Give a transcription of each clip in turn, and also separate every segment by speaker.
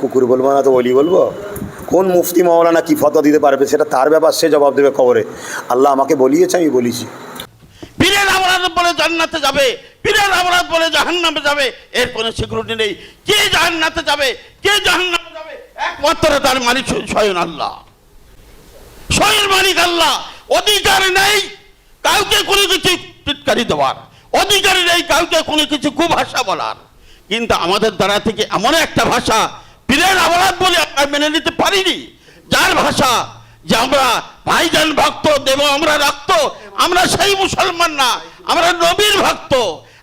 Speaker 1: কুকুর বলব না তো অলি বলব? কোন মুফতি মাওলানা কি ফটো দিতে পারবে সেটা তার ব্যাপার, সে জবাব দেবে কবরে। আল্লাহ আমাকে বলিয়েছে, আমি বলিছি।
Speaker 2: পীরের অপরাধ বলে জান্নাতে যাবে পীরের অপরাধ বলে জাহান্নামে যাবে এর কোনো সিকিউরিটি নেই। কে জান্নাতে যাবে, কে জাহান্নামে যাবে? একমাত্র তার মালিক স্বয়ং আল্লাহ। স্বয়ং মালিক আল্লাহ। অধিকার নেই কাউকে কোনো কিছু টিটকারি দেওয়ার। অধিকার নেই কাউকে কোনো কিছু কুভাষা বলার। কিন্তু আমাদের দ্বারা থেকে এমন একটা ভাষা পীরের অপরাধ বলে আমরা মেনে নিতে পারিনি। যার ভাষা যে আমরা ভাইজান ভক্ত, দেব আমরা রক্ত, আমরা সেই মুসলমান না, আমরা নবীর ভক্ত,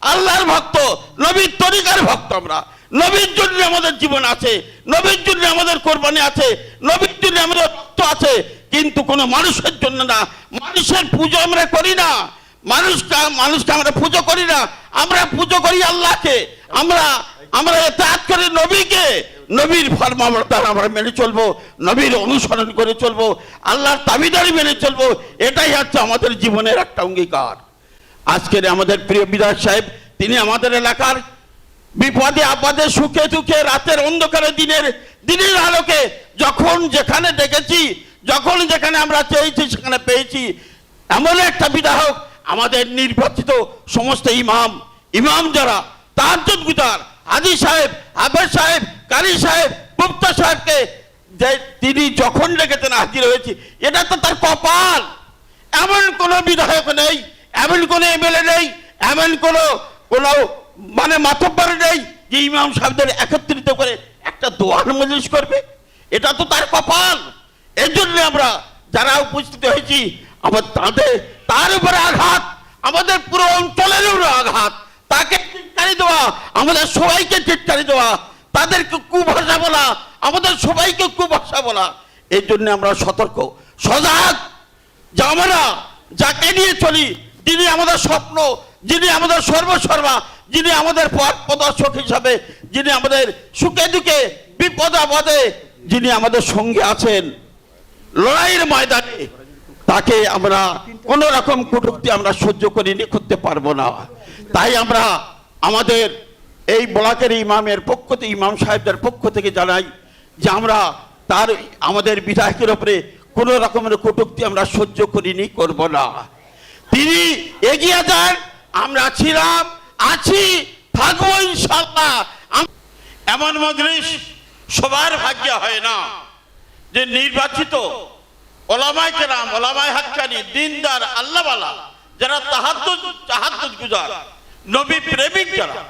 Speaker 2: আল্লাহর ভক্ত, নবীর তরিকার ভক্ত আমরা। নবীর জন্য আমাদের জীবন আছে, নবীর জন্য আমাদের কোরবানি আছে, নবীর জন্য আমাদের রক্ত আছে, কিন্তু কোনো মানুষের জন্য না। মানুষের পুজো আমরা করি না। মানুষকে মানুষকে আমরা পুজো করি না। আমরা পুজো করি আল্লাহকে। আমরা আমরা এতাত করি নবীকে। নবীর ফরমাবর্তার আমরা মেনে চলবো, নবীর অনুসরণ করে চলবো, আল্লাহর তাবিদারি মেনে চলবো, এটাই হচ্ছে আমাদের জীবনের একটা অঙ্গীকার। আজকের আমাদের প্রিয় বিধায়ক সাহেব, তিনি আমাদের এলাকার বিপদে আপদে সুখে দুঃখে রাতের অন্ধকারে দিনের দিনের আলোকে যখন যেখানে ডেকেছি, যখন যেখানে আমরা চেয়েছি, সেখানে পেয়েছি। এমন একটা বিধায়ক আমাদের নির্বাচিত সমস্ত ইমাম ইমাম যারা গুজার, হাজি সাহেব হাফেজ সাহেব কারি সাহেব, গুপ্তা সাহেবকে যে তিনি যখন ডেকেছেন হাজির হয়েছি, এটা তো তার কপাল। এমন কোনো বিধায়ক নেই, এমন কোনো এমএলএ নেই, এমন কোনো কোনো মানে মাতব্বর নেই যে ইমাম সাহেবদের একত্রিত করে একটা দোয়ার মজলিস করবে। এটা তো তার কপাল। এর জন্য আমরা যারা উপস্থিত হয়েছি, আমার তাদের, তার উপরে আঘাত, আমাদের পুরো অঞ্চলের উপরে আঘাত। তাকে টিটকারি দেওয়া, আমাদের সবাইকে টিটকারি দেওয়া তাদেরকে কুভাষা বলা, আমাদের সবাইকে কুভাষা বলা। এই জন্য আমরা সতর্ক। সজাগ। যে আমরা যাকে নিয়ে চলি, যিনি আমাদের স্বপ্ন, যিনি আমাদের সর্বসর্বা যিনি আমাদের পথ প্রদর্শক হিসাবে, যিনি আমাদের সুখে দুঃখে, বিপদ আপদে, যিনি আমাদের সঙ্গে আছেন। লড়াইয়ের ময়দানে তাকে আমরা কোনো রকম কটূক্তি আমরা সহ্য করে নিয়ে করতে পারব না। তাই আমরা আমাদের এই ব্লকের ইমামের পক্ষ থেকে, ইমাম সাহেবদের পক্ষ থেকে জানাই যে আমরা তার, আমাদের বিধায়কের ওপরে কোনো রকমের কটূক্তি আমরা সহ্য করিনি, করব না। তিনি এগিয়ে যান, আমরা ছিলাম, আছি, থাকব ইনশাল্লাহ এমন মজলিস সবার ভাগ্য হয় না। যে নির্বাচিত ওলামাই কেরাম ওলামাই হাক্কানি, দিনদার, আল্লাহওয়ালা, যারা তাহাদ্দুদ তাহাদ্দুদ গুজার, নবী প্রেমিক যারা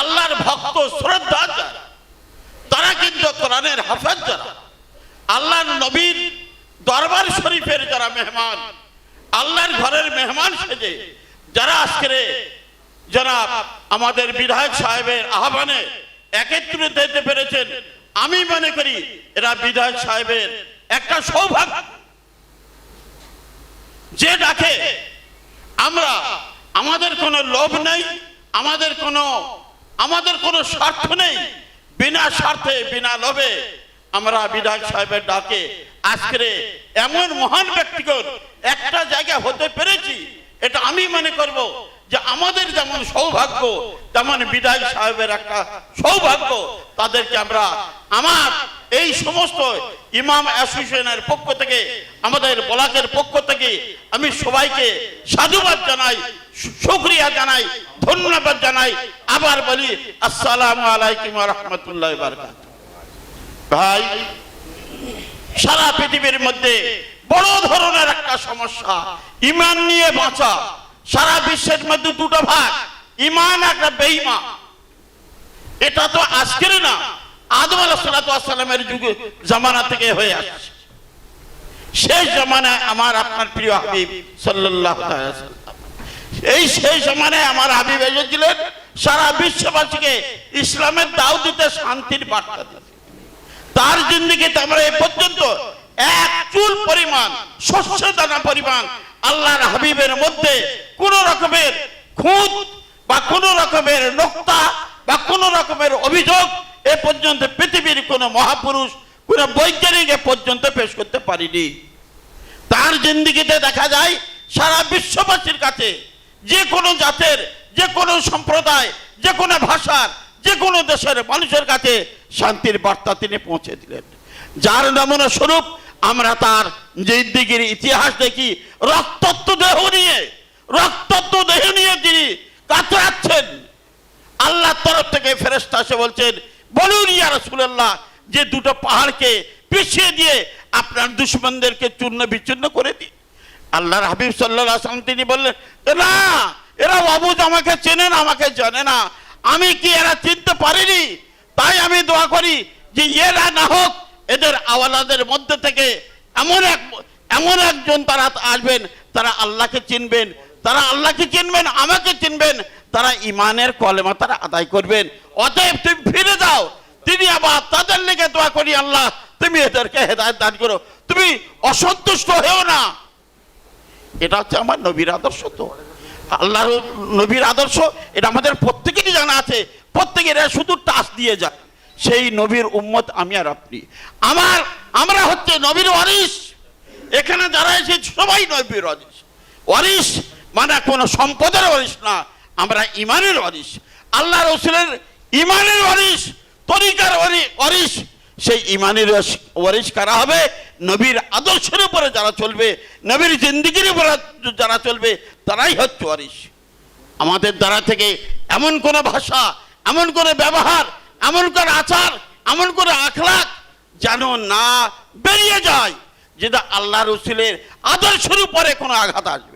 Speaker 2: আল্লাহর ভক্ত শ্রদ্ধা যারা, তারা কিন্তু কোরআনের হাফেজ যারা। আল্লাহর নবীর দরবার শরীফের যারা মেহমান, আল্লাহর ঘরের মেহমান সেজে, যারা আজকে যারা আমাদের বিধায়ক সাহেবের আহ্বানে একত্রিত হতে পেরেছেন, আমি মনে করি এরা বিধায়ক সাহেবের একটা সৌভাগ্য। যে ডাকে আমরা, আমাদের কোনো লোভ নেই, আমাদের কোনো আমাদের কোনো স্বার্থ নেই। বিনা স্বার্থে, বিনা লোভে আমরা বিধায়ক সাহেবের ডাকে আজকে এমন মহান ব্যক্তিগত একটা জায়গা হতে পেরেছি, এটা আমি মনে করব যে আমাদের যেমন সৌভাগ্য, তেমন বিধায়ক সাহেবের একটা সৌভাগ্য, তাদেরকে আমরা আমার এই সমস্ত ইমাম অ্যাসোসিয়েশনের পক্ষ থেকে, আমাদের ব্লকের পক্ষ থেকে আমি সবাইকে সাধুবাদ জানাই, শুকরিয়া জানাই, ধন্যবাদ জানাই। আবার বলি, আসসালামু আলাইকুম রহমতুল্লাহ বারকাত ভাই, সারা পৃথিবীর মধ্যে বড় ধরনের একটা সমস্যা, ইমান নিয়ে বাঁচা। সারা বিশ্বের মধ্যে দুটো ভাগ, ইমান একটা বেঈমান। এটা তো আজকের না আদম আলাহামের যুগে জামানা থেকে হয়ে আসছে। শেষ জামানায় আমার আপনার প্রিয় হাবিব সাল্লাহ এই শেষ জামানায় আমার হাবিব এসেছিলেন, সারা বিশ্ববাসীকে ইসলামের দাও দিতে শান্তির বার্তা দিতে। তার জিন্দিগিতে আমরা এ পর্যন্ত এক চুল পরিমাণ, শস্য দানা পরিমাণ আল্লাহর হাবিবের মধ্যে কোন রকমের খুঁত বা কোন রকমের নোক্তা বা কোন রকমের অভিযোগ এ পর্যন্ত পৃথিবীর কোন মহাপুরুষ, কোন বৈজ্ঞানিক এ পর্যন্ত পেশ করতে পারিনি। তার জিন্দিগিতে দেখা যায়, সারা বিশ্ববাসীর কাছে যে কোনো জাতের, যে কোনো সম্প্রদায়, যে কোনো ভাষার, যে কোনো দেশের মানুষের কাছে শান্তির বার্তা তিনি পৌঁছে দিলেন। যার নমুনা স্বরূপ আমরা তার জিন্দিগির ইতিহাস দেখি রক্তাক্ত দেহ নিয়ে, রক্তত্ব দেহ নিয়ে তিনি কাতরাচ্ছেন আল্লাহর তরফ থেকে ফেরেস্তা এসে বলছেন, বলুন ইয়া রাসূলুল্লাহ, যে দুটো পাহাড়কে পিছিয়ে দিয়ে আপনার দুশ্মনদেরকে চূর্ণ বিচ্ছিন্ন করে দিন। আল্লাহর হাবিব আলাইহি তিনি বললেন, না, এরা অবুজ আমাকে চেনে না, আমাকে জানে না। আমি কি এরা চিনতে পারিনি? তাই আমি দোয়া করি যে এরা না হোক, এদের আওয়ালাদের মধ্যে থেকে এমন এক, এমন একজন তারা আসবেন, তারা আল্লাহকে চিনবেন তারা আল্লাহকে চিনবেন, আমাকে চিনবেন, তারা ইমানের কলেমা তারা আদায় করবেন। অতএব তুমি ফিরে যাও, তিনি আবার তাদের লেগে দোয়া করি, আল্লাহ, তুমি এদেরকে হেদায়ত দান করো। তুমি অসন্তুষ্ট হয়েও না। এটা হচ্ছে আমার নবীর আদর্শ তো। আল্লাহর নবীর আদর্শ, এটা আমাদের প্রত্যেকেরই জানা আছে। প্রত্যেকের শুধু টাচ দিয়ে যায়। সেই নবীর উম্মত আমি আর আপনি। আমার, আমরা হচ্ছে নবীর ওয়ারিস এখানে যারা এসেছে, সবাই নবীর ওয়ারিস ওয়ারিস মানে কোনো সম্পদের ওয়ারিস না, আমরা ইমানের ওয়ারিস আল্লাহ রসুলের ইমানের ওয়ারিস তরিকার ওয়ারিস সেই ইমানের ওয়ারিস কারা হবে? নবীর আদর্শের উপরে যারা চলবে, নবীর জিন্দিগির উপরে যারা চলবে, তারাই হচ্ছে ওয়ারিস আমাদের দ্বারা থেকে এমন কোন ভাষা, এমন কোন ব্যবহার, এমন কোন আচার, এমন কোন আখলাক যেন না বেরিয়ে যায়, যেটা আল্লাহ রসুলের আদর্শের উপরে কোনো আঘাত আসবে।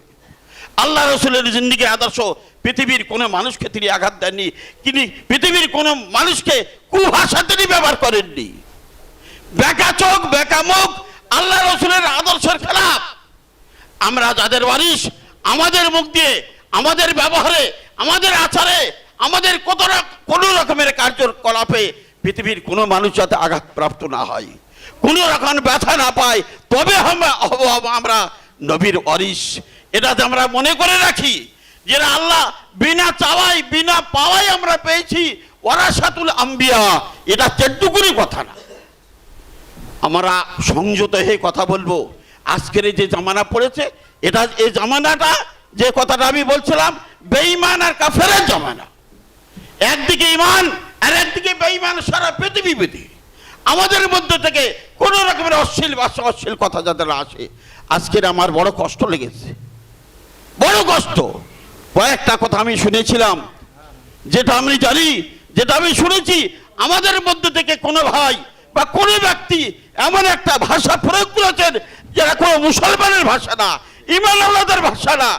Speaker 2: আল্লাহ রসুলের জিন্দিগির আদর্শ, পৃথিবীর কোনো মানুষকে তিনি আঘাত দেননি। তিনি পৃথিবীর কোনো মানুষকে কুভাষা তিনি ব্যবহার করেননি। বেকা চোখ, বেকা মুখ, আল্লাহ রসুলের আদর্শের খেলাফ। আমরা যাদের ওয়ারিস আমাদের মুখ দিয়ে, আমাদের ব্যবহারে, আমাদের আচারে, আমাদের কত কোনো রকমের কার্যকলাপে পৃথিবীর কোনো মানুষ যাতে আঘাতপ্রাপ্ত না হয়। কোনো রকম ব্যথা না পায়, তবে আমরা আমরা নবীর অরিস এটাতে আমরা মনে করে রাখি যে আল্লাহ বিনা চাওয়াই বিনা পাওয়াই আমরা পেয়েছি ওরাসাতুল আম্বিয়া। এটা চেটুকুরি কথা না। আমরা সংযত হয়ে কথা বলব। আজকের যে জামানা পড়েছে, এটা এই জামানাটা, যে কথাটা আমি বলছিলাম, বেঈমান আর কাফেরের জামানা। একদিকে ইমান আর একদিকে বেঈমান সারা পৃথিবী আমাদের মধ্যে থেকে কোনো রকমের অশ্লীল বা অশ্লীল কথা যাদের আসে আজকের আমার বড় কষ্ট লেগেছে। বড় কষ্ট। কয়েকটা কথা আমি শুনেছিলাম। যেটা আমি জানি, যেটা আমি শুনেছি, আমাদের মধ্যে থেকে কোনো ভাই বা কোনো ব্যক্তি এমন একটা ভাষা প্রয়োগ করেছেন যেটা কোনো মুসলমানের ভাষা না ইমান আল্লাদের ভাষা না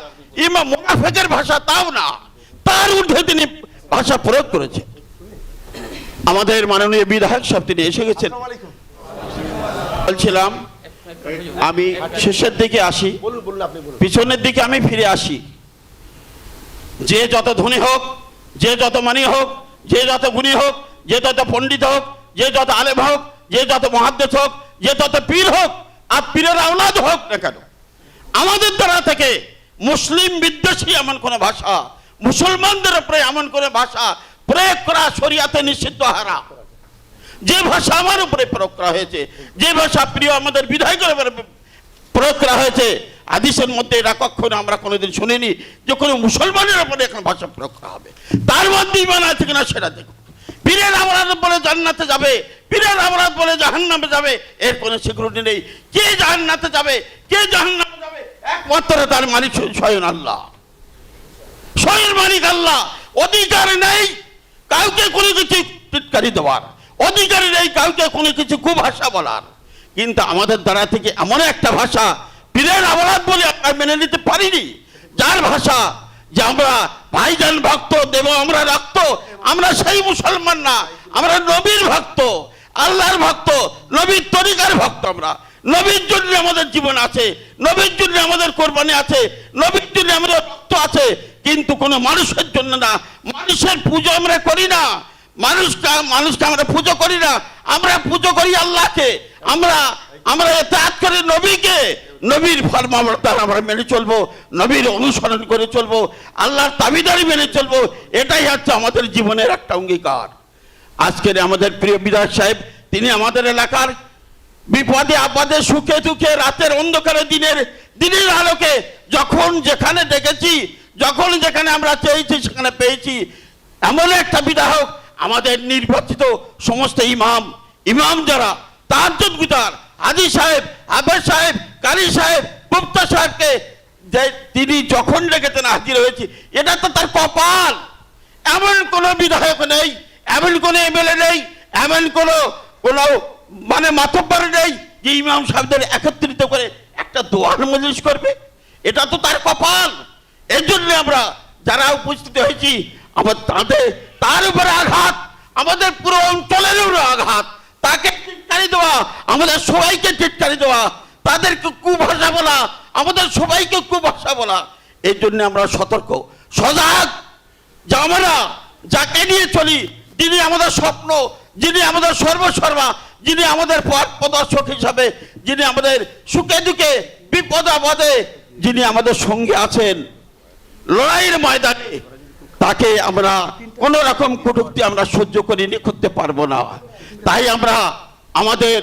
Speaker 2: ইমা মুনাফেকের ভাষা তাও না, তার ঊর্ধ্বে তিনি ভাষা প্রয়োগ করেছেন। আমাদের মাননীয় বিধায়ক সাহেব তিনি এসে গেছেন। বলছিলাম আমি শেষের দিকে আসি। পিছনের দিকে আমি ফিরে আসি। যে যত ধনী হোক যে যত মানি হোক যে যত গুণী হোক যে যত পণ্ডিত হোক যে যত আলেম হোক যে যত মহাদ্দেশ হোক যে যত পীর হোক আর পীরের আওলাদ হোক না কেন? আমাদের দ্বারা থেকে মুসলিম বিদ্বেষী এমন কোনো ভাষা মুসলমানদের উপরে এমন কোনো ভাষা প্রয়োগ করা শরিয়াতে নিষিদ্ধ হারা যে ভাষা আমার উপরে প্রয়োগ করা হয়েছে, যে ভাষা প্রিয় আমাদের বিধায়কের উপরে প্রয়োগ করা হয়েছে, আদিসের মধ্যে এটা কখনো আমরা কোনোদিন শুনিনি যে কোনো মুসলমানের উপরে এখন ভাষা প্রয়োগ করা হবে। তার মধ্যে ইমান আছে কিনা সেটা দেখুন। পীরের অপরাধ বলে জান্নাতে যাবে, পীরের অপরাধ বলে জাহান্নামে যাবে এর কোনো সিকিউরিটি নেই। কে জাহান্নাতে যাবে, কে জাহান্নামে যাবে? একমাত্র তার মালিক স্বয়ং আল্লাহ। স্বয়ং মালিক আল্লাহ। অধিকার নেই, কাউকে কোনো কিছু টিটকারি দেওয়ার। অধিকার নেই, কাউকে কোনো কিছু কুভাষা বলার। কিন্তু আমাদের দ্বারা থেকে এমন একটা ভাষা পীরের অপরাধ বলে আমরা মেনে নিতে পারিনি, যার ভাষা যে আমরা ভাইজান ভক্ত, দেব আমরা রক্ত, আমরা সেই মুসলমান না, আমরা নবীর ভক্ত, আল্লাহর ভক্ত, নবীর তরিকার ভক্ত আমরা। নবীর জন্য আমাদের জীবন আছে, নবীর জন্য আমাদের কোরবানি আছে, নবীর জন্য আমাদের রক্ত আছে, কিন্তু কোনো মানুষের জন্য না। মানুষের পুজো আমরা করি না। মানুষকে মানুষকে আমরা পুজো করি না। আমরা পুজো করি আল্লাহকে। আমরা আমরা এতাত করি নবীকে। নবীর ফরমাবর্তার আমরা মেনে চলবো, নবীর অনুসরণ করে চলবো, আল্লাহর তাবিদারি মেনে চলবো, এটাই হচ্ছে আমাদের জীবনের একটা অঙ্গীকার। আজকের আমাদের প্রিয় বিধায়ক সাহেব, তিনি আমাদের এলাকার বিপদে, আপদে, সুখে দুঃখে, রাতের অন্ধকারে, দিনের দিনের আলোকে যখন যেখানে দেখেছি, যখন যেখানে আমরা চেয়েছি, সেখানে পেয়েছি। এমন একটা বিধায়ক আমাদের নির্বাচিত সমস্ত ইমাম ইমাম যারা তাহাজ্জুদ গুজার হাজি সাহেব হাফেজ সাহেব, কারি সাহেব, গুপ্তা সাহেবকে যে তিনি যখন ডেকেছেন হাজির হয়েছে, এটা তো তার কপাল। এমন কোনো বিধায়ক নেই, এমন কোনো এমএলএ নেই, এমন কোনো কোনো মানে মাতব্বর নেই যে ইমাম সাহেবদের একত্রিত করে একটা দোয়ার মজলিস করবে। এটা তো তার কপাল। এর জন্য আমরা যারা উপস্থিত হয়েছি আমার তাদের, তার উপরে আঘাত, আমাদের পুরো অঞ্চলের উপরে আঘাত। তাকে টিটকারি দেওয়া, আমাদের সবাইকে টিটকারি দেওয়া, তাদেরকে কুভাষা বলা, আমাদের সবাইকে কুভাষা বলা। এর জন্য আমরা সতর্ক। সজাগ, যে আমরা যাকে নিয়ে চলি, যিনি আমাদের স্বপ্ন, যিনি আমাদের সর্বসর্বা যিনি আমাদের পথ প্রদর্শক হিসাবে, যিনি আমাদের সুখে দুঃখে, বিপদ আপদে, যিনি আমাদের সঙ্গে আছেন। লড়াইয়ের ময়দানে তাকে আমরা কোন রকম কটুক্তি আমরা সহ্য করে নিয়ে করতে পারব না। তাই আমরা আমাদের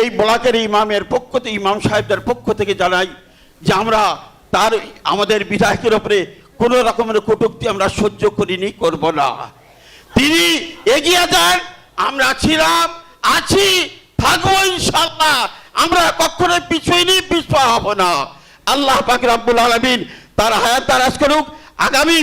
Speaker 2: এই ব্লকের ইমামের পক্ষ থেকে, ইমাম সাহেবদের পক্ষ থেকে জানাই যে আমরা তার, আমাদের বিধায়কের ওপরে কোন রকমের কটুক্তি আমরা সহ্য করিনি করব না। তিনি এগিয়ে যান, আমরা ছিলাম, আছি, থাকব ইনশাল্লাহ আমরা কখনো পিছুইনি পিছপা হব না। আল্লাহ পাক রাব্বুল আলামিন তার হায়াত দারাজ করুক। আগামী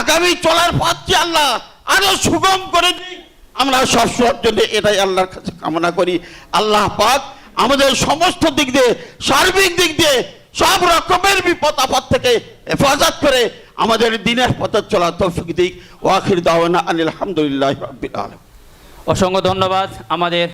Speaker 2: আগামী চলার পথটি আল্লাহ আরও সুগম করে দিক, আমরা সবসময়ের জন্য এটাই আল্লাহর কাছে কামনা করি। আল্লাহ পাক আমাদের সমস্ত দিক দিয়ে, সার্বিক দিক দিয়ে সব রকমের বিপদ আপদ থেকে হেফাজত করে আমাদের দিনের পথে চলা তৌফিক দিক। ওয়াখির দাওয়ানা আলহামদুলিল্লাহ
Speaker 3: অসংখ্য ধন্যবাদ আমাদের